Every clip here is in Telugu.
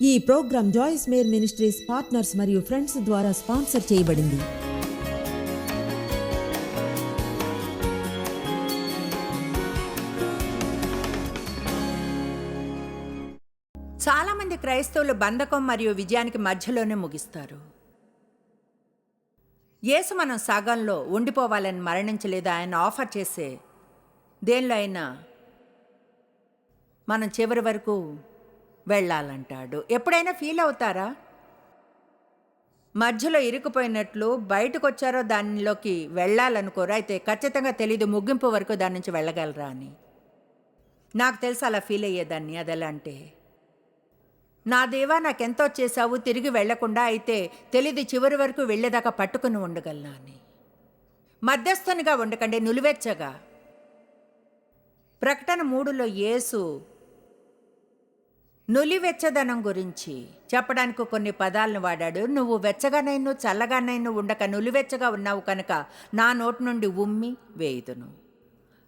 ఈ program Joyce Meyer ministries partners మరియు ఫ్రెండ్స్ ద్వారా స్పాన్సర్ చేయబడింది. చాలామంది క్రైస్తవులు బంధకం మరియు విజయానికి మధ్యలోనే ముగిస్తారు. యేసు మనం సగంలో ఉండిపోవాలని మరణించలేదు ఆయన ఆఫర్ చేసే దేనిలో అయినా మనం చివరి వరకు వెళ్ళాలంటాడు. ఎప్పుడైనా ఫీల్ అవుతారా? మధ్యలో ఇరుకుపోయినట్లు బయటకు వచ్చారో దానిలోకి వెళ్ళాలనుకోరు? అయితే ఖచ్చితంగా తెలీదు ముగింపు వరకు దాని నుంచి వెళ్ళగలరా అని. నాకు తెలుసు అలా ఫీల్ అయ్యేదాన్ని అది ఎలా అంటే. నా దేవా నాకెంతో చేశావు తిరిగి వెళ్ళకుండా అయితే తెలియదు చివరి వరకు వెళ్ళేదాకా పట్టుకుని ఉండగలనా అని. మధ్యస్థనిగా ఉండకండి నులివెచ్చగా. ప్రకటన మూడులో యేసు నులివెచ్చదనం గురించి. చెప్పడానికి కొన్ని పదాలను వాడాడు. నువ్వు వెచ్చగానైను చల్లగానైను ఉండక నులివెచ్చగా ఉన్నావు కనుక నా నోటి నుండి ఉమ్మి వేయుదును.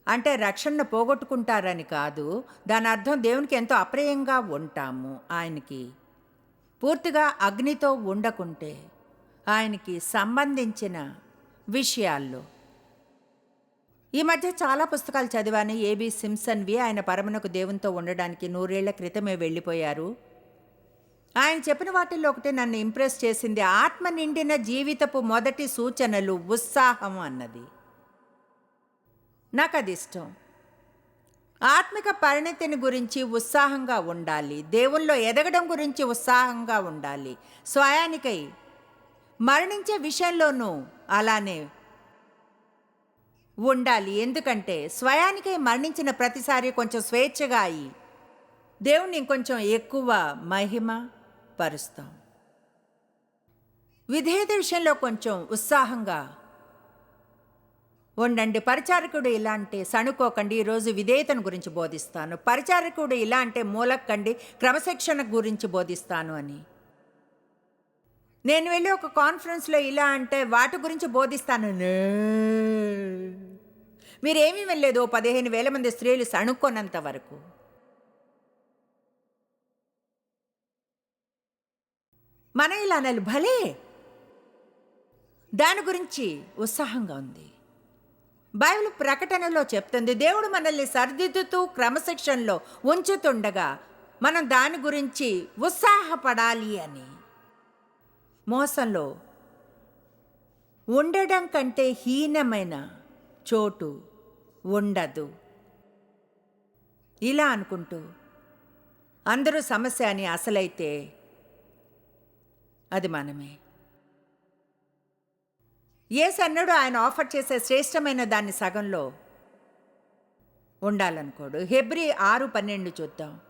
అంటే రక్షణను పోగొట్టుకుంటారని కాదు. దాని అర్థం దేవునికి ఎంతో అప్రయంగా ఉంటాము. ఆయనకి పూర్తిగా అగ్నితో ఉండకుంటే ఆయనకి సంబంధించిన విషయాల్లో ఈ మధ్య చాలా పుస్తకాలు చదివాను. ఏబి సింసన్వి ఆయన పరమనకు దేవునితో ఉండడానికి నూరేళ్ళ క్రితమే వెళ్ళిపోయారు. ఆయన చెప్పిన వాటిల్లో ఒకటి నన్ను ఇంప్రెస్ చేసింది ఆత్మ నిండిన జీవితపు మొదటి సూచనలు ఉత్సాహం అన్నది. నాకు అది ఇష్టం. ఆత్మిక పరిణతిని గురించి ఉత్సాహంగా ఉండాలి. దేవుల్లో ఎదగడం గురించి ఉత్సాహంగా ఉండాలి. స్వయానికై మరణించే విషయంలోనూ అలానే ఉండాలి. ఎందుకంటే స్వయానికై మరణించిన ప్రతిసారి కొంచెం స్వేచ్ఛగా అయి దేవుణ్ణి ఇంకొంచెం ఎక్కువ మహిమ పరుస్తాం. విధేయత విషయంలో కొంచెం ఉత్సాహంగా ఉండండి. పరిచారకుడు ఇలా అంటే సణుకోకండి. ఈరోజు విధేయతను గురించి బోధిస్తాను. పరిచారకుడు ఇలా అంటే మూలక్కండి. క్రమశిక్షణ గురించి బోధిస్తాను అని. నేను వెళ్ళి ఒక కాన్ఫరెన్స్లో ఇలా అంటే వాటి గురించి బోధిస్తాను. మీరేమీ వెళ్ళలేదు పదిహేను వేల మంది స్త్రీలు సణుక్కొనంత వరకు. మన ఇలా అనాలి భలే! దాని గురించి ఉత్సాహంగా ఉంది. బైబిల్ ప్రకటనలో చెప్తుంది దేవుడు మనల్ని సరిదిద్దుతూ క్రమశిక్షణలో ఉంచుతుండగా మనం దాని గురించి ఉత్సాహపడాలి అని. మోసంలో ఉండడం కంటే హీనమైన చోటు ఉండదు. ఇలా అనుకుంటూ అందరూ సమస్య అని అసలైతే అది మనమే. ఏ అన్నాడు ఆయన ఆఫర్ చేసే శ్రేష్టమైన దాన్ని సగంలో ఉండాలనుకోడు. హెబ్రి ఆరు పన్నెండు చూద్దాం.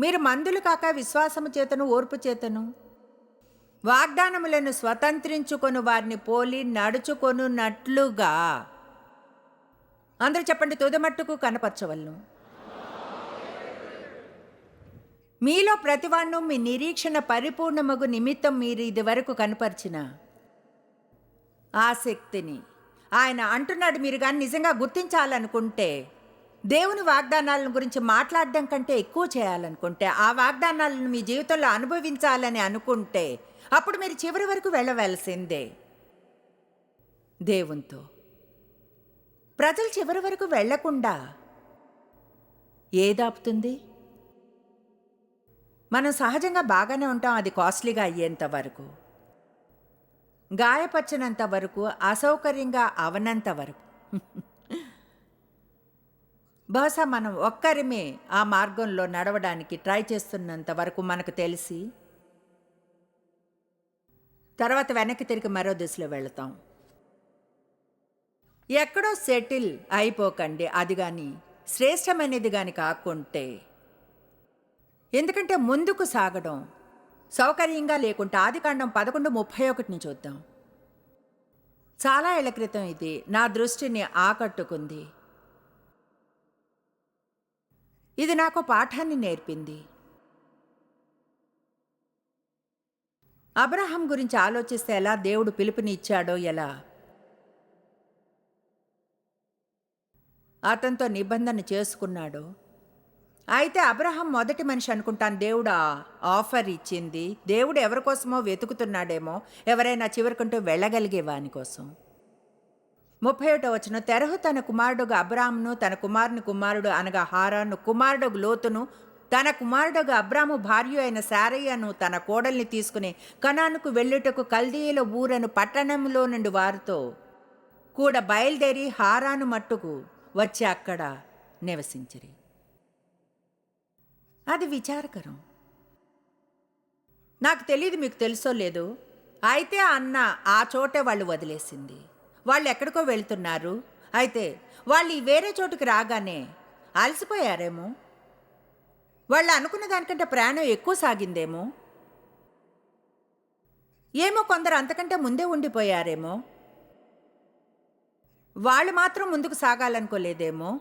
మీరు మందులు కాక విశ్వాసము చేతను ఓర్పు చేతను వాగ్దానములను స్వతంత్రించుకొని వారిని పోలి నడుచుకొనున్నట్లుగా. అందరూ చెప్పండి తుదమట్టుకు కనపరచవలను. మీలో ప్రతివాణ్ణు మీ నిరీక్షణ పరిపూర్ణమగు నిమిత్తం మీరు ఇది వరకు కనపరిచిన ఆసక్తిని ఆయన అంటున్నాడు మీరు కానీ నిజంగా గుర్తించాలనుకుంటే దేవుని వాగ్దానాలను గురించి మాట్లాడడం కంటే ఎక్కువ చేయాలనుకుంటే ఆ వాగ్దానాలను మీ జీవితంలో అనుభవించాలని అనుకుంటే అప్పుడు మీరు చివరి వరకు వెళ్ళవలసిందే. దేవునితో. ప్రజలు చివరి వరకు వెళ్ళకుండా ఏదాపుతుంది మనం సహజంగా బాగానే ఉంటాం అది కాస్ట్లీగా అయ్యేంత వరకు. గాయపరచనంత వరకు అసౌకర్యంగా అవనంత వరకు. బహుశా మనం ఒక్కరిమే ఆ మార్గంలో నడవడానికి ట్రై చేస్తున్నంత వరకు మనకు తెలిసి తర్వాత వెనక్కి తిరిగి మరో దిశలో వెళతాం. ఎక్కడో సెటిల్ అయిపోకండి అది కానీ శ్రేష్టమైనది కానీ కాకుంటే. ఎందుకంటే ముందుకు సాగడం సౌకర్యంగా లేకుంటే ఆదికాండం పదకొండు ముప్పై ఒకటిని చూద్దాం. చాలా ఏళ్ళ క్రితం ఇది నా దృష్టిని ఆకట్టుకుంది. ఇది నాకు పాఠాన్ని నేర్పింది. అబ్రహం గురించి ఆలోచిస్తే ఎలా దేవుడు పిలుపుని ఇచ్చాడో ఎలా? అతనితో నిబంధన చేసుకున్నాడు. అయితే అబ్రహం మొదటి మనిషి అనుకుంటాను దేవుడు ఆఫర్ ఇచ్చింది. దేవుడు ఎవరి కోసమో వెతుకుతున్నాడేమో ఎవరైనా చివరికంటూ వెళ్ళగలిగే వాని కోసం. ముప్పై ఒకటో వచ్చిన తెరహు తన కుమారుడుగా అబ్రాహ్ను తన కుమారుని కుమారుడు అనగా హారాను కుమారుడు లోతును తన కుమారుడుగా అబ్రాము భార్య అయిన శారయ్యను తన కోడల్ని తీసుకుని కణానుకు వెళ్ళుటకు కల్దీయుల ఊరను పట్టణంలో నుండి వారితో కూడా బయలుదేరి హారాను మట్టుకు వచ్చి అక్కడ నివసించిరి. అది విచారకరం. నాకు తెలియదు మీకు తెలుసో లేదు? అయితే అన్న ఆ చోటే వాళ్ళు వదిలేసింది. వాళ్ళు ఎక్కడికో వెళ్తున్నారు. అయితే వాళ్ళు వేరే చోటుకి రాగానే అలసిపోయారేమో? వాళ్ళు అనుకున్న దానికంటే ప్రయాణం ఎక్కువ సాగిందేమో? ఏమో కొందరు అంతకంటే ముందే ఉండిపోయారేమో? వాళ్ళు మాత్రం ముందుకు సాగాలనుకోలేదేమో?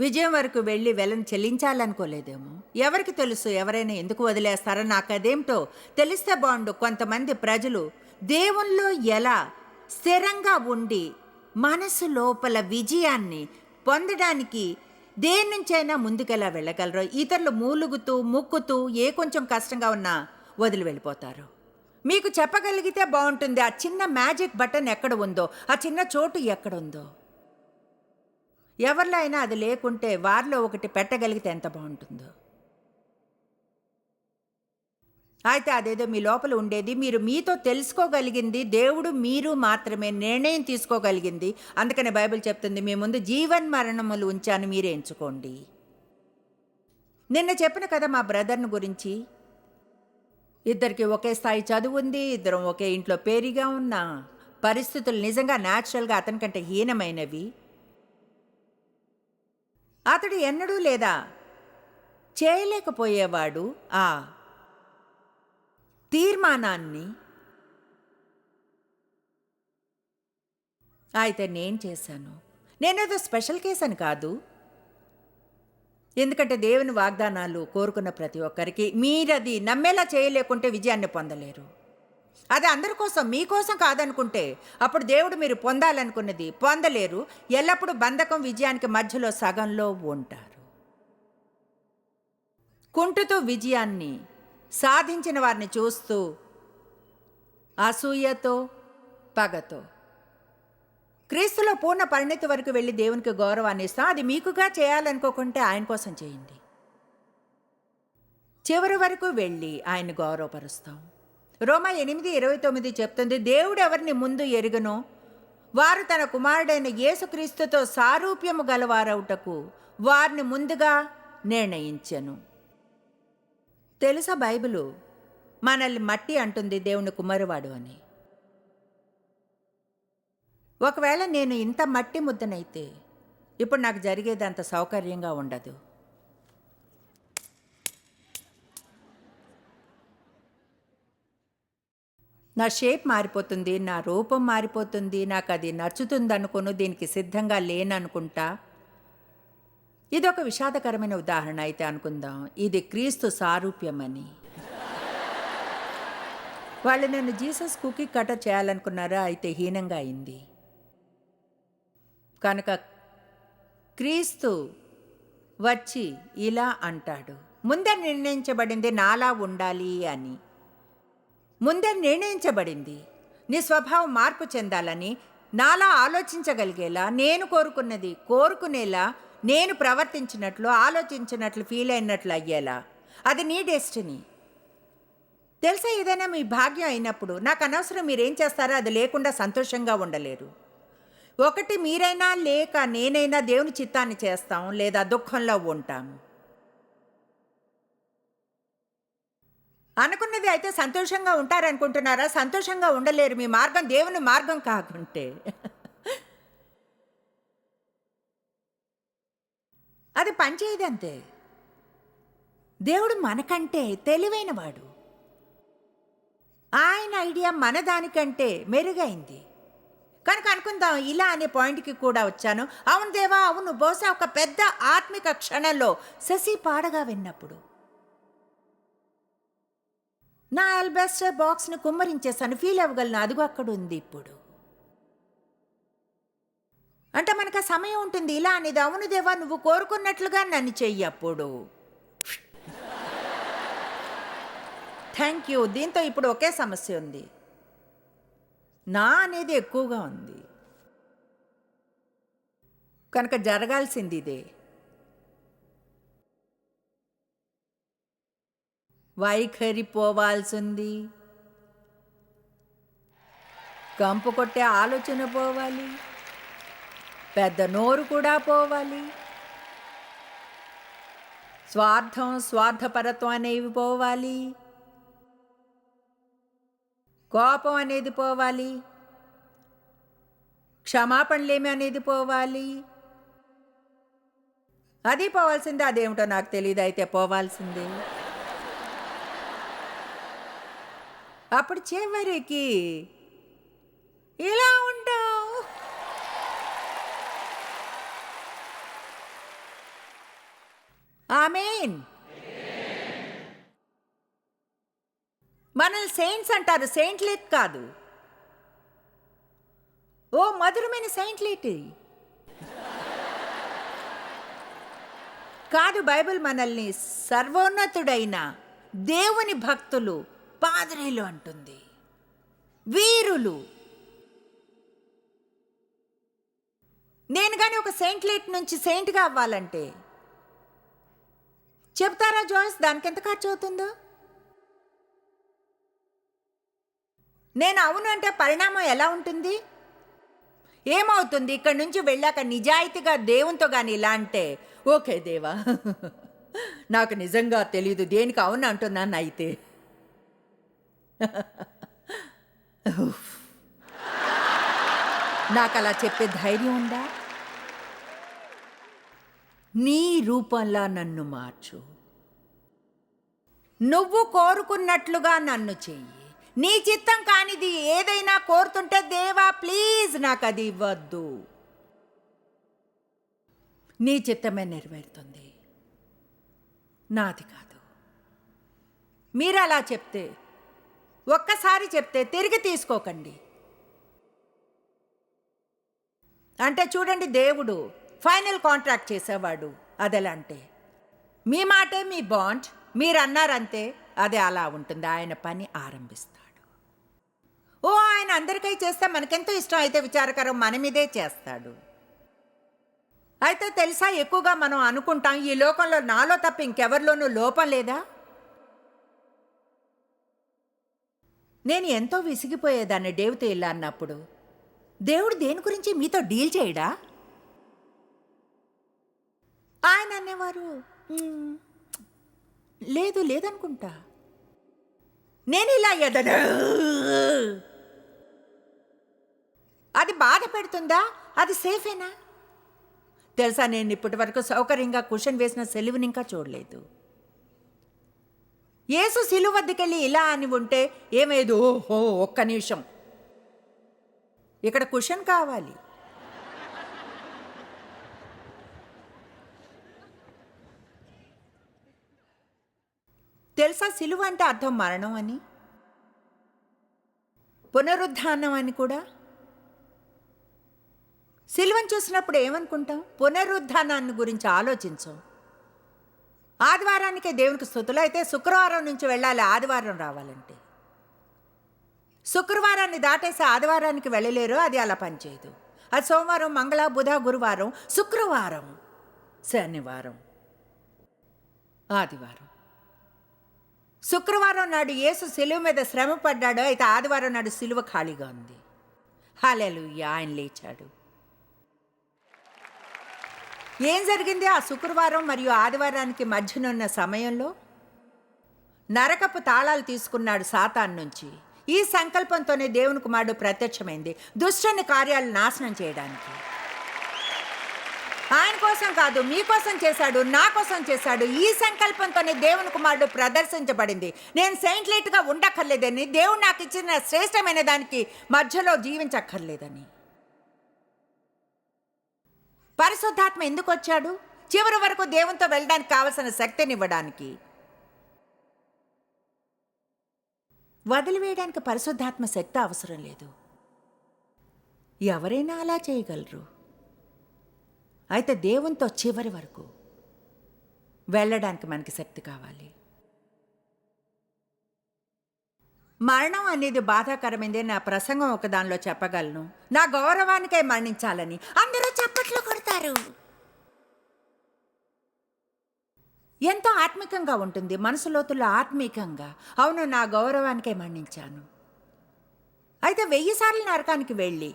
విజయం వరకు వెళ్ళి వెలను చెల్లించాలనుకోలేదేమో? ఎవరికి తెలుసు ఎవరైనా ఎందుకు వదిలేస్తారో? నాకు అదేమిటో తెలిస్తే బాగుండు. కొంతమంది ప్రజలు దేవుల్లో ఎలా స్థిరంగా ఉండి మనసు లోపల విజయాన్ని పొందడానికి దేని నుంచైనా ముందుకెలా వెళ్ళగలరో ఇతరులు మూలుగుతూ ముక్కుతూ ఏ కొంచెం కష్టంగా ఉన్నా వదిలి వెళ్ళిపోతారు. మీకు చెప్పగలిగితే బాగుంటుంది ఆ చిన్న మ్యాజిక్ బటన్ ఎక్కడ ఉందో ఆ చిన్న చోటు ఎక్కడ ఉందో. ఎవరిలో అయినా అది లేకుంటే వారిలో ఒకటి పెట్టగలిగితే ఎంత బాగుంటుందో. అయితే అదేదో మీ లోపల ఉండేది మీరు మీతో తెలుసుకోగలిగింది దేవుడు మీరు మాత్రమే నిర్ణయం తీసుకోగలిగింది. అందుకనే బైబిల్ చెప్తుంది మీ ముందు జీవన్ మరణములు ఉంచాను మీరే ఎంచుకోండి. నిన్న చెప్పిన కదా మా బ్రదర్ను గురించి ఇద్దరికి ఒకే స్థాయి చదువు ఉంది ఇద్దరం ఒకే ఇంట్లో పేరిగా ఉన్న పరిస్థితులు నిజంగా న్యాచురల్గా అతనికంటే హీనమైనవి. అతడు ఎన్నడూ లేదా చేయలేకపోయేవాడు. ఆ తీర్మానాన్ని అయితే నేను చేశాను. నేనేదో స్పెషల్ కేసు అని కాదు. ఎందుకంటే దేవుని వాగ్దానాలు కోరుకున్న ప్రతి ఒక్కరికి మీరది నమ్మేలా చేయలేకుంటే విజయాన్ని పొందలేరు. అది అందరి కోసం మీకోసం కాదనుకుంటే అప్పుడు దేవుడు మీరు పొందాలనుకున్నది పొందలేరు. ఎల్లప్పుడూ బంధకం విజయానికి మధ్యలో సగంలో ఉంటారు. కుంటుతూ విజయాన్ని సాధించిన వారిని చూస్తూ అసూయతో పగతో. క్రీస్తులో పూర్ణ పరిణితి వరకు వెళ్ళి దేవునికి గౌరవాన్ని ఇస్తాం. అది మీకుగా చేయాలనుకోకుంటే ఆయన కోసం చేయండి. చివరి వరకు వెళ్ళి ఆయన గౌరవపరుస్తాం. రోమా ఎనిమిది ఇరవై తొమ్మిది చెప్తుంది దేవుడు ఎవరిని ముందు ఎరుగనో వారు తన కుమారుడైన యేసుక్రీస్తుతో సారూప్యము గలవారవుటకు వారిని ముందుగా నిర్ణయించను. తెలుసా బైబిలు? మనల్ని మట్టి అంటుంది దేవుని కుమారువాడు అని. ఒకవేళ నేను ఇంత మట్టి ముద్దనైతే ఇప్పుడు నాకు జరిగేది అంత సౌకర్యంగా ఉండదు. నా షేప్ మారిపోతుంది నా రూపం మారిపోతుంది నాకు అది నచ్చుతుందనుకును దీనికి సిద్ధంగా లేననుకుంటా ఇది ఒక విషాదకరమైన ఉదాహరణ అయితే అనుకుందాం. ఇది క్రీస్తు సారూప్యమని. వాళ్ళు నన్ను జీసస్ కుకీ కటర్ చేయాలనుకున్నారా? అయితే హీనంగా అయింది. కనుక క్రీస్తు వచ్చి ఇలా అంటాడు. ముందే నిర్ణయించబడింది నాలా ఉండాలి అని. ముందే నిర్ణయించబడింది. నీ స్వభావం మార్పు చెందాలని నాలా ఆలోచించగలిగేలా నేను కోరుకున్నది కోరుకునేలా నేను ప్రవర్తించినట్లు ఆలోచించినట్లు ఫీల్ అయినట్లు అయ్యేలా? అది నీ డెస్టినీ తెలుసా ఏదైనా మీ భాగ్యం అయినప్పుడు నాకు అనవసరం మీరేం చేస్తారో అది లేకుండా సంతోషంగా ఉండలేరు. ఒకటి మీరైనా లేక నేనైనా దేవుని చిత్తాన్ని చేస్తాం లేదా దుఃఖంలో ఉంటాము అనుకున్నది అయితే సంతోషంగా ఉంటారనుకుంటున్నారా? సంతోషంగా ఉండలేరు. మీ మార్గం దేవుని మార్గం కాకుంటే. అది పనిచేయదు అంతే దేవుడు మనకంటే తెలివైనవాడు. ఆయన ఐడియా మన దానికంటే మెరుగైంది. కనుక అనుకుందాం ఇలా అనే పాయింట్కి కూడా వచ్చాను. అవును దేవా అవును బహుశా ఒక పెద్ద ఆత్మిక క్షణంలో శశి పాడగా విన్నప్పుడు. నా అల్బెస్టర్ బాక్స్ను కుమ్మరించేశాను ఫీల్ అవ్వగలను అదిగో అక్కడ ఉంది ఇప్పుడు. అంటే మనకు ఆ సమయం ఉంటుంది. ఇలా అనేది అవును దేవా నువ్వు కోరుకున్నట్లుగా నన్ను చెయ్యి అప్పుడు. థ్యాంక్ యూ దీంతో ఇప్పుడు ఒకే సమస్య ఉంది. నా అనేది ఎక్కువగా ఉంది. కనుక జరగాల్సింది ఇదే. వైఖరి పోవాల్సింది కంపు కొట్టే ఆలోచన పోవాలి. పెద్ద నోరు కూడా పోవాలి. స్వార్థం స్వార్థపరత్వం అనేవి పోవాలి. కోపం అనేది పోవాలి. క్షమాపణలేమి అనేది పోవాలి. అది పోవాల్సిందే అదేమిటో నాకు తెలియదు అయితే పోవాల్సిందే. అప్పుడు చివరికి ఇలా ఆమెన్. మనల్ని సెయింట్స్ అంటారు సెయింట్లేట్ కాదు. ఓ మధురమైన సెయింట్లేట్ కాదు బైబిల్ మనల్ని సర్వోన్నతుడైన దేవుని భక్తులు పాదరీలు అంటుంది. వీరులు. నేను కానీ ఒక సెయింట్లేట్ నుంచి సెయింట్గా అవ్వాలంటే చెప్తారా జాయిస్ దానికి ఎంత ఖర్చు అవుతుందో నేను అవును అంటే పరిణామం ఎలా ఉంటుంది? ఏమవుతుంది? ఇక్కడి నుంచి వెళ్ళాక నిజాయితీగా దేవునితో కానీ ఇలా అంటే ఓకే దేవా. నాకు నిజంగా తెలియదు దేనికి అవును అంటున్నాను అయితే? నాకు అలా చెప్పే ధైర్యం ఉందా? నీ రూపంలా నన్ను మార్చు. నువ్వు కోరుకున్నట్లుగా నన్ను చెయ్యి. నీ చిత్తం కానిది ఏదైనా కోరుతుంటే దేవా ప్లీజ్ నాకు అది ఇవ్వద్దు. నీ చిత్తమే నెరవేరుతుంది. నాది కాదు. మీరు అలా చెప్తే ఒక్కసారి చెప్తే తిరిగి తీసుకోకండి. అంటే చూడండి దేవుడు ఫైనల్ కాంట్రాక్ట్ చేసేవాడు అదెలా మీ మాటే మీ బాండ్ మీరన్నారంతే అదే అలా ఉంటుంది. ఆయన పని ఆరంభిస్తాడు. ఓ ఆయన అందరికీ చేస్తే మనకెంతో ఇష్టం. అయితే విచారకరం మన మీదే చేస్తాడు. అయితే తెలుసా ఎక్కువగా మనం అనుకుంటాం ఈ లోకంలో నాలో తప్ప ఇంకెవరిలోనూ లోపం లేదా? నేను ఎంతో విసిగిపోయేదాన్ని దేవుతో ఇలా అన్నప్పుడు. దేవుడు దేని గురించి మీతో డీల్ చేయడా? ఆయన అనేవారు లేదు లేదనుకుంటా. నేను ఇలా ఎదను. అది బాధ పెడుతుందా? అది సేఫేనా? తెలుసా నేను ఇప్పటి వరకు సౌకర్యంగా కుషన్ వేసిన సెలువుని ఇంకా చూడలేదు. ఏసు సిలువ వద్దకెళ్ళి ఇలా అని ఉంటే ఏమేదో ఓహో ఒక్క నిమిషం. ఇక్కడ కుషన్ కావాలి. తెలుసా సిలువ అంటే అర్థం మరణం అని? పునరుద్ధానం అని కూడా? సిలువను చూసినప్పుడు ఏమనుకుంటాం పునరుద్ధానాన్ని గురించి ఆలోచించం. ఆదివారానికే దేవునికి స్థుతులు. అయితే శుక్రవారం నుంచి వెళ్ళాలి ఆదివారం రావాలంటే. శుక్రవారాన్ని దాటేసి ఆదివారానికి వెళ్ళలేరు అది అలా పనిచేయదు. అది సోమవారం మంగళ బుధ గురువారం శుక్రవారం శనివారం ఆదివారం. శుక్రవారం నాడు యేసు సిలువ మీద శ్రమ పడ్డాడు అయితే ఆదివారం నాడు సిలువ ఖాళీగా ఉంది. హాలేలు ఆయన లేచాడు. ఏం జరిగింది ఆ శుక్రవారం మరియు ఆదివారానికి మధ్యనున్న సమయంలో? నరకపు తాళాలు తీసుకున్నాడు సాతాన్ నుంచి. ఈ సంకల్పంతోనే దేవుని కుమారుడు ప్రత్యక్షమైంది. దుష్టని కార్యాలు నాశనం చేయడానికి. ఆయన కోసం కాదు మీకోసం చేశాడు నా కోసం చేశాడు. ఈ సంకల్పంతోనే దేవుని కుమారుడు ప్రదర్శించబడింది. నేను సెయింట్లైట్గా ఉండక్కర్లేదని దేవుడు నాకు ఇచ్చిన శ్రేష్టమైన దానికి మధ్యలో జీవించక్కర్లేదని. పరిశుద్ధాత్మ ఎందుకు వచ్చాడు? చివరి వరకు దేవునితో వెళ్ళడానికి కావలసిన శక్తినివ్వడానికి వదిలివేయడానికి పరిశుద్ధాత్మ శక్తి అవసరం లేదు. ఎవరైనా అలా చేయగలరు. అయితే దేవునితో చివరి వరకు వెళ్ళడానికి మనకి శక్తి కావాలి. మరణం అనేది బాధాకరమైంది నా ప్రసంగం ఒక దానిలో చెప్పగలను. నా గౌరవానికై మరణించాలని అందరూ చప్పట్లు కొడతారు. ఎంతో ఆత్మికంగా ఉంటుంది మనసు లోతుల్లో ఆత్మీకంగా. అవును నా గౌరవానికే మరణించాను. అయితే వెయ్యి సార్లు నరకానికి వెళ్ళి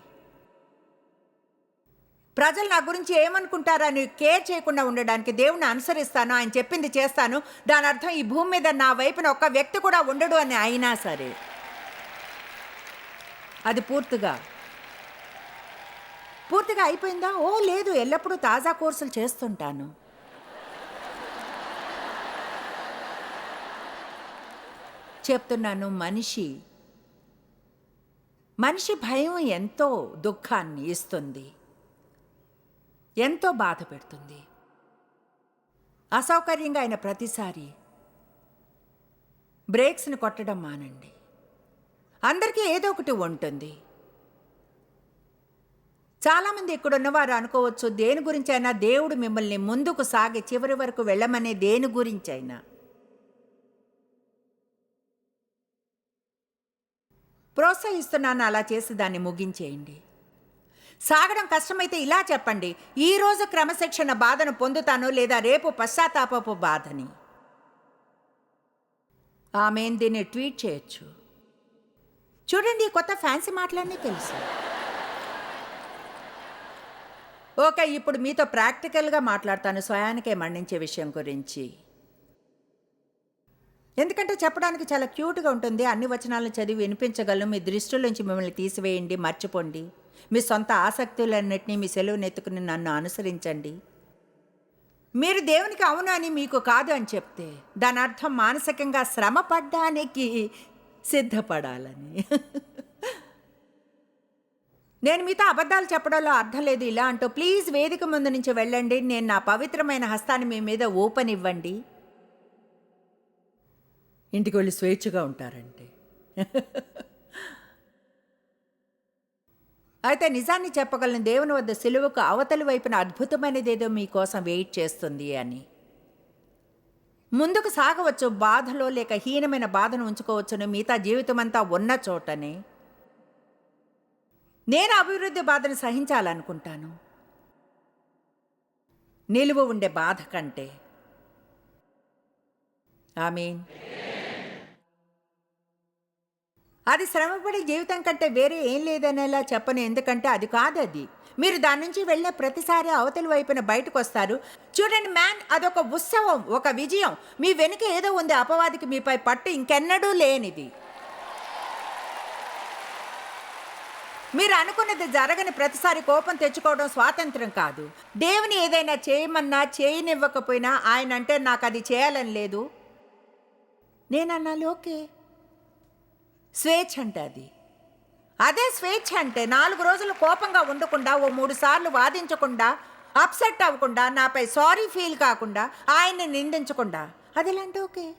ప్రజలు నా గురించి ఏమనుకుంటారని కేర్ చేయకుండా ఉండడానికి దేవుని అనుసరిస్తాను ఆయన చెప్పింది చేస్తాను. దాని అర్థం ఈ భూమి మీద నా వైపున ఒక్క వ్యక్తి కూడా ఉండడు అని అయినా సరే. అది పూర్తిగా. పూర్తిగా అయిపోయిందా? ఓ లేదు ఎల్లప్పుడూ తాజా కోర్సులు చేస్తుంటాను. చెప్తున్నాను మనిషి. మనిషి భయం ఎంతో దుఃఖాన్ని ఇస్తుంది. ఎంతో బాధ పెడుతుంది. అసౌకర్యంగా అయిన ప్రతిసారి బ్రేక్స్ని కొట్టడం మానండి. అందరికీ ఏదో ఒకటి ఉంటుంది. చాలామంది ఇక్కడ ఉన్నవారు అనుకోవచ్చు దేని గురించి అయినా దేవుడు మిమ్మల్ని ముందుకు సాగి చివరి వరకు వెళ్ళమనే దేని గురించి అయినా ప్రోత్సహిస్తున్నాను అలా చేసి దాన్ని ముగించేయండి. సాగడం కష్టమైతే ఇలా చెప్పండి ఈరోజు క్రమశిక్షణ బాధను పొందుతాను లేదా రేపు పశ్చాత్తాపపు బాధని? ఆమె దీన్ని ట్వీట్ చేయొచ్చు. చూడండి కొత్త ఫ్యాన్సీ మాటలన్నీ తెలుసు. ఓకే ఇప్పుడు మీతో ప్రాక్టికల్గా మాట్లాడతాను స్వయానికే మండించే విషయం గురించి. ఎందుకంటే చెప్పడానికి చాలా క్యూట్గా ఉంటుంది అన్ని వచనాలను చదివి వినిపించగలను మీ దృష్టిలోంచి మిమ్మల్ని తీసివేయండి మర్చిపోండి. మీ సొంత ఆసక్తులన్నింటినీ మీ సెలవును ఎత్తుకుని నన్ను అనుసరించండి. మీరు దేవునికి అవును అని మీకు కాదు అని చెప్తే దాని అర్థం మానసికంగా శ్రమ పడ్డానికి సిద్ధపడాలని. నేను మీతో అబద్ధాలు చెప్పడంలో అర్థం లేదు ఇలా అంటూ ప్లీజ్ వేదిక ముందు నుంచి వెళ్ళండి. నేను నా పవిత్రమైన హస్తాన్ని మీ మీద ఓపెన్ ఇవ్వండి. ఇంటికి వెళ్ళి స్వేచ్ఛగా ఉంటారంటే. అయితే నిజాన్ని చెప్పగలను దేవుని వద్ద సిలువకు అవతలి వైపున అద్భుతమైనదేదో మీకోసం వెయిట్ చేస్తుంది అని. ముందుకు సాగవచ్చు బాధలో లేక హీనమైన బాధను ఉంచుకోవచ్చును మిగతా జీవితమంతా ఉన్న చోటనే. నేను అభివృద్ధి బాధను సహించాలనుకుంటాను. నిలువ ఉండే బాధ కంటే. ఐ మీన్ అది శ్రమపడే జీవితం కంటే వేరే ఏం లేదనేలా చెప్పను. ఎందుకంటే అది కాదు అది. మీరు దాని నుంచి వెళ్ళే ప్రతిసారి అవతలి వైపున బయటకు వస్తారు. చూడండి మ్యాన్ అదొక ఉత్సవం ఒక విజయం. మీ వెనుక ఏదో ఉంది అపవాదికి మీపై పట్టు ఇంకెన్నడూ లేనిది. మీరు అనుకున్నది జరగని ప్రతిసారి కోపం తెచ్చుకోవడం స్వాతంత్రం కాదు. దేవుని ఏదైనా చేయమన్నా చేయనివ్వకపోయినా ఆయన అంటే నాకు అది చేయాలని లేదు. నేనన్నాను ఓకే. స్వేచ్ఛ అంటే అది. అదే స్వేచ్ఛ అంటే నాలుగు రోజులు కోపంగా ఉండకుండా ఓ మూడు సార్లు వాదించకుండా అప్సెట్ అవ్వకుండా నాపై సారీ ఫీల్ కాకుండా ఆయన్ని నిందించకుండా. అది ఇలాంటి ఓకే?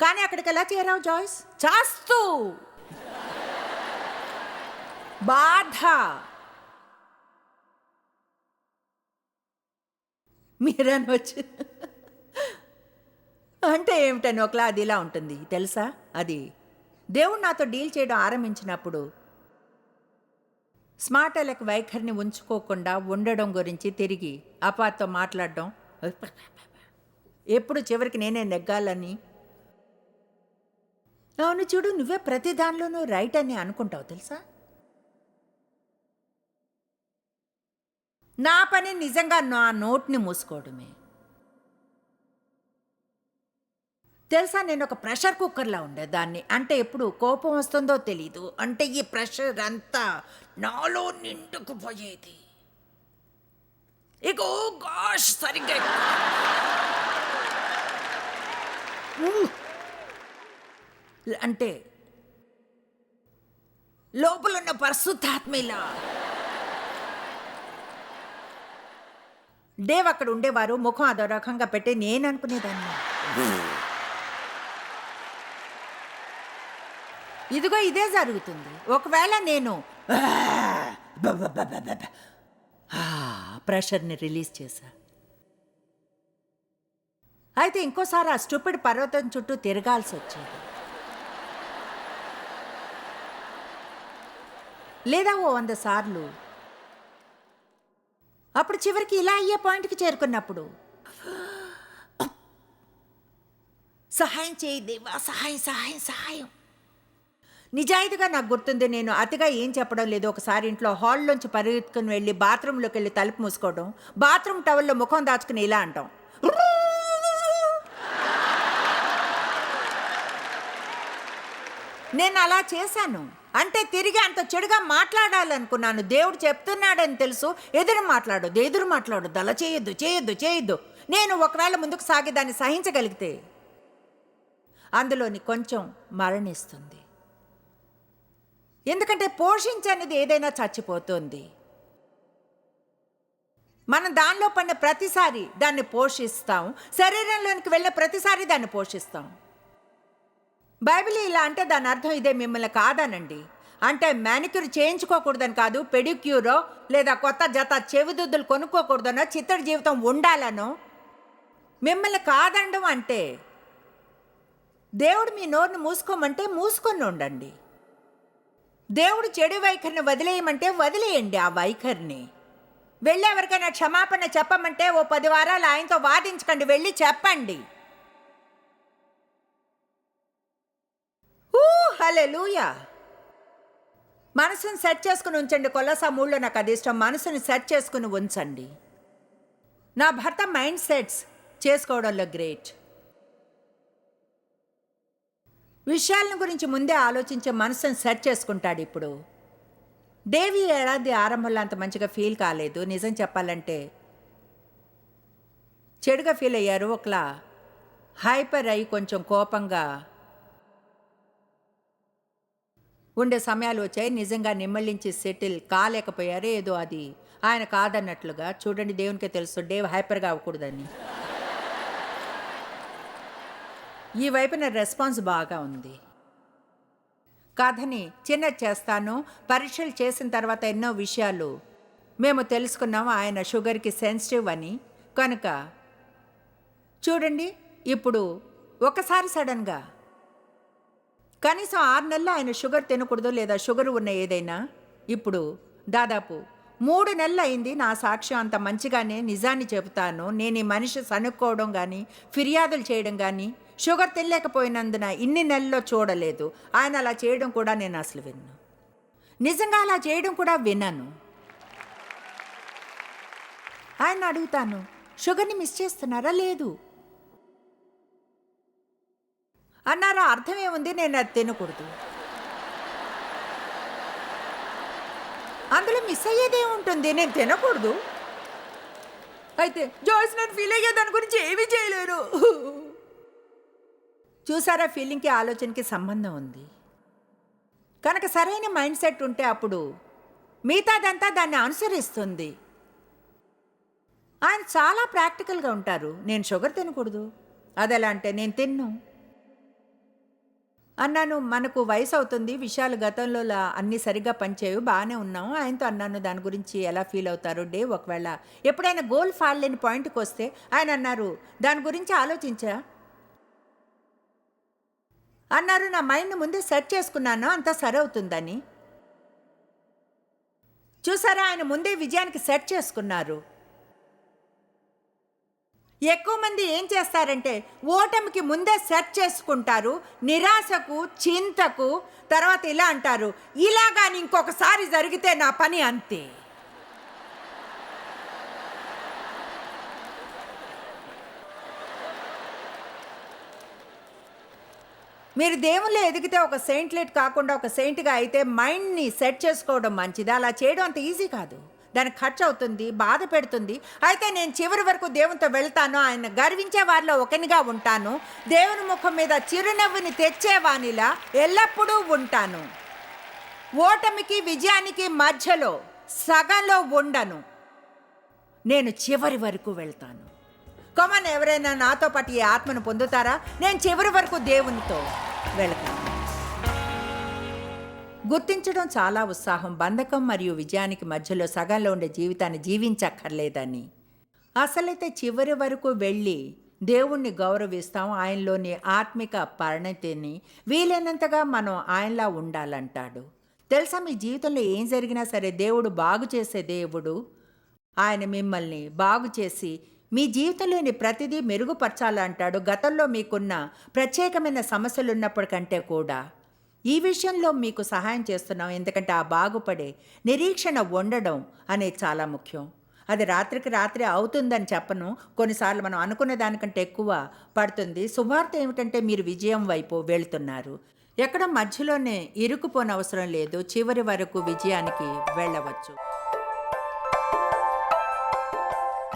కానీ అక్కడికి ఎలా చేరావు జాయిస్? చాస్తూ. బాధ. మీరని వచ్చి అంటే ఏమిటని ఒకలా అది ఇలా ఉంటుంది తెలుసా? అది దేవుడు నాతో డీల్ చేయడం ఆరంభించినప్పుడు స్మార్ట్ అలెక్ వైఖరిని ఉంచుకోకుండా ఉండడం గురించి తిరిగి అపాతో మాట్లాడడం. ఎప్పుడు చివరికి నేనే నెగ్గాలని. అవును చూడు నువ్వే ప్రతి దానిలోనూ రైట్ అని అనుకుంటావు తెలుసా? నా పని నిజంగా నా నోట్ని మూసుకోవడమే. తెలుసా నేను ఒక ప్రెషర్ కుక్కర్లా ఉండేదాన్ని. అంటే ఎప్పుడు కోపం వస్తుందో తెలీదు. అంటే ఈ ప్రెషర్ అంతా నాలో నిండుకుపోయేది. ఇక గాష్ సరిగ్గా అంటే లోపల ఉన్న పరిశుద్ధాత్మలా డేవ్ అక్కడ ఉండేవారు. ముఖం అదో రకంగా పెట్టి నేను అనుకునేదాన్ని ఇదిగో ఇదే జరుగుతుంది. ఒకవేళ నేను ప్రెషర్ని రిలీజ్ చేశా. అయితే ఇంకోసారి ఆ స్టూపిడ్ పర్వతం చుట్టూ తిరగాల్సి వచ్చేది. లేదా ఓ వంద సార్లు. అప్పుడు చివరికి ఇలా అయ్యే పాయింట్కి చేరుకున్నప్పుడు. సహాయం చేయి దేవా సహాయం సహాయం సహాయం. నిజాయితీగా నాకు గుర్తుంది నేను అతిగా ఏం చెప్పడం లేదు. ఒకసారి ఇంట్లో హాల్లోంచి పరిగెత్తుకుని వెళ్ళి బాత్రూంలోకి వెళ్ళి తలుపు మూసుకోవడం బాత్రూమ్ టవల్లో ముఖం దాచుకుని ఇలా అంటాం. నేను అలా చేశాను. అంటే తిరిగి అంత చెడుగా మాట్లాడాలనుకున్నాను. దేవుడు చెప్తున్నాడని తెలుసు. ఎదురు మాట్లాడొద్దు ఎదురు మాట్లాడొద్దు. అలా చేయొద్దు చేయొద్దు చేయొద్దు. నేను ఒకవేళ ముందుకు సాగి దాన్ని సహించగలిగితే అందులోని కొంచెం మరణిస్తుంది. ఎందుకంటే పోషించనిది ఏదైనా చచ్చిపోతుంది. మనం దానిలో పడిన ప్రతిసారి దాన్ని పోషిస్తాం. శరీరంలోనికి వెళ్ళిన ప్రతిసారి దాన్ని పోషిస్తాం. బైబిల్ ఇలా అంటే దాని అర్థం ఇదే మిమ్మల్ని కాదనండి. అంటే మ్యానిక్యూర్ చేయించుకోకూడదని కాదు పెడిక్యూరో లేదా కొత్త జత చెవిదుద్దులు కొనుక్కోకూడదనో చిత్తడి జీవితం ఉండాలనో మిమ్మల్ని కాదండం అంటే దేవుడు మీ నోరుని మూసుకోమంటే మూసుకొని ఉండండి. దేవుడు చెడు వైఖరిని వదిలేయమంటే వదిలేయండి ఆ వైఖరిని. వెళ్ళి ఎవరికైనా క్షమాపణ చెప్పమంటే ఓ పది వారాలు ఆయనతో వాదించకండి వెళ్ళి చెప్పండి. ఊ లూయా మనసుని సెట్ చేసుకుని ఉంచండి కొలసా మూళ్ళో నాకు అది ఇష్టం. మనసుని సెట్ చేసుకుని ఉంచండి. నా భర్త మైండ్ సెట్స్ చేసుకోవడంలో గ్రేట్. విషయాలను గురించి ముందే ఆలోచించే మనసుని సెట్ చేసుకుంటాడు ఇప్పుడు. డేవి ఏడాది ఆరంభంలో అంత మంచిగా ఫీల్ కాలేదు. నిజం చెప్పాలంటే చెడుగా ఫీల్ అయ్యారు. ఒకలా హైపర్ అయ్యి కొంచెం కోపంగా ఉండే సమయాలు వచ్చాయి. నిజంగా నిమ్మళించి సెటిల్ కాలేకపోయారు. ఏదో అది. ఆయన కాదన్నట్లుగా చూడండి దేవునికే తెలుసు. డేవ్ హైపర్గా అవ్వకూడదని. ఈ వైపున రెస్పాన్స్ బాగా ఉంది. కథని చిన్న చేస్తాను పరీక్షలు చేసిన తర్వాత ఎన్నో విషయాలు. మేము తెలుసుకున్నాము ఆయన షుగర్కి సెన్సిటివ్ అని. కనుక చూడండి ఇప్పుడు ఒకసారి సడన్గా. కనీసం ఆరు నెలలు ఆయన షుగర్ తినకూడదు లేదా షుగర్ ఉన్న ఏదైనా. ఇప్పుడు దాదాపు మూడు నెలలు అయింది నా సాక్ష్యం అంత మంచిగానే నిజాన్ని చెబుతాను. నేను ఈ మనిషి సనుక్కోవడం కానీ ఫిర్యాదులు చేయడం కానీ షుగర్ తినలేకపోయినందున ఇన్ని నెలల్లో చూడలేదు. ఆయన అలా చేయడం కూడా నేను అసలు విన్ను. నిజంగా అలా చేయడం కూడా విన్నాను ఆయన అడుగుతాను షుగర్ని మిస్ చేస్తున్నారా? లేదు. అన్నారా అర్థమేముంది నేను అది తినకూడదు. అందులో మిస్ అయ్యేదే ఉంటుంది. నేను తినకూడదు. అయితే జోయిస్ నేను ఫీల్ అయ్యే దాని గురించి ఏమీ చేయలేరు. చూసారా ఫీలింగ్కి ఆలోచనకి సంబంధం ఉంది. కనుక సరైన మైండ్ సెట్ ఉంటే అప్పుడు మిగతాదంతా దాన్ని అనుసరిస్తుంది. ఆయన చాలా ప్రాక్టికల్గా ఉంటారు. నేను షుగర్ తినకూడదు. అది ఎలా అంటే నేను తిన్ను. అన్నాను మనకు వయసు అవుతుంది. విషయాలు గతంలో అన్నీ సరిగ్గా పనిచేయవు. బాగానే ఉన్నాము ఆయనతో అన్నాను దాని గురించి ఎలా ఫీల్ అవుతారు డే? ఒకవేళ ఎప్పుడైనా గోల్ ఫాల్ లేని పాయింట్కి వస్తే? ఆయన అన్నారు దాని గురించి ఆలోచించా? అన్నారు నా మైండ్ ముందే సెట్ చేసుకున్నాను అంతా సరి అవుతుందని చూసారా ఆయన ముందే విజయానికి సెట్ చేసుకున్నారు. ఎక్కువ మంది ఏం చేస్తారంటే ఓటమికి ముందే సెట్ చేసుకుంటారు నిరాశకు చింతకు తర్వాత ఇలా అంటారు ఇలా కానీ ఇంకొకసారి జరిగితే నా పని అంతే. మీరు దేవుళ్ళు ఎదిగితే ఒక సెయింట్లెట్ కాకుండా ఒక సెయింట్గా అయితే మైండ్ని సెట్ చేసుకోవడం మంచిది. అలా చేయడం అంత ఈజీ కాదు. దానికి ఖర్చు అవుతుంది బాధ పెడుతుంది. అయితే నేను చివరి వరకు దేవునితో వెళ్తాను. ఆయన గర్వించే వారిలో ఒకనిగా ఉంటాను. దేవుని ముఖం మీద చిరునవ్వుని తెచ్చేవానిలా ఎల్లప్పుడూ ఉంటాను. ఓటమికి విజయానికి మధ్యలో సగంలో ఉండను. నేను చివరి వరకు వెళ్తాను. కమన్ ఎవరైనా నాతో పాటు ఈ ఆత్మను పొందుతారా? నేను చివరి వరకు దేవునితో వెళతాను. గుర్తించడం చాలా ఉత్సాహం బంధకం మరియు విజయానికి మధ్యలో సగంలో ఉండే జీవితాన్ని జీవించక్కర్లేదని. అసలైతే చివరి వరకు వెళ్ళి దేవుణ్ణి గౌరవిస్తాం ఆయనలోని ఆత్మిక పరిణతిని వీలైనంతగా మనం ఆయనలా ఉండాలంటాడు. తెలుసా మీ జీవితంలో ఏం జరిగినా సరే దేవుడు బాగు చేసే దేవుడు ఆయన మిమ్మల్ని బాగు చేసి మీ జీవితంలోని ప్రతిదీ మెరుగుపరచాలంటాడు. గతంలో మీకున్న ప్రత్యేకమైన సమస్యలున్నప్పటి కంటే కూడా ఈ విషయంలో మీకు సహాయం చేస్తున్నాం. ఎందుకంటే ఆ బాగుపడే నిరీక్షణ ఉండడం అనేది చాలా ముఖ్యం. అది రాత్రికి రాత్రి అవుతుందని చెప్పను. కొన్నిసార్లు మనం అనుకునే దానికంటే ఎక్కువ పడుతుంది. శుభార్త ఏమిటంటే మీరు విజయం వైపు వెళ్తున్నారు. ఎక్కడ మధ్యలోనే ఇరుకుపోనవసరం లేదు. చివరి వరకు విజయానికి వెళ్ళవచ్చు.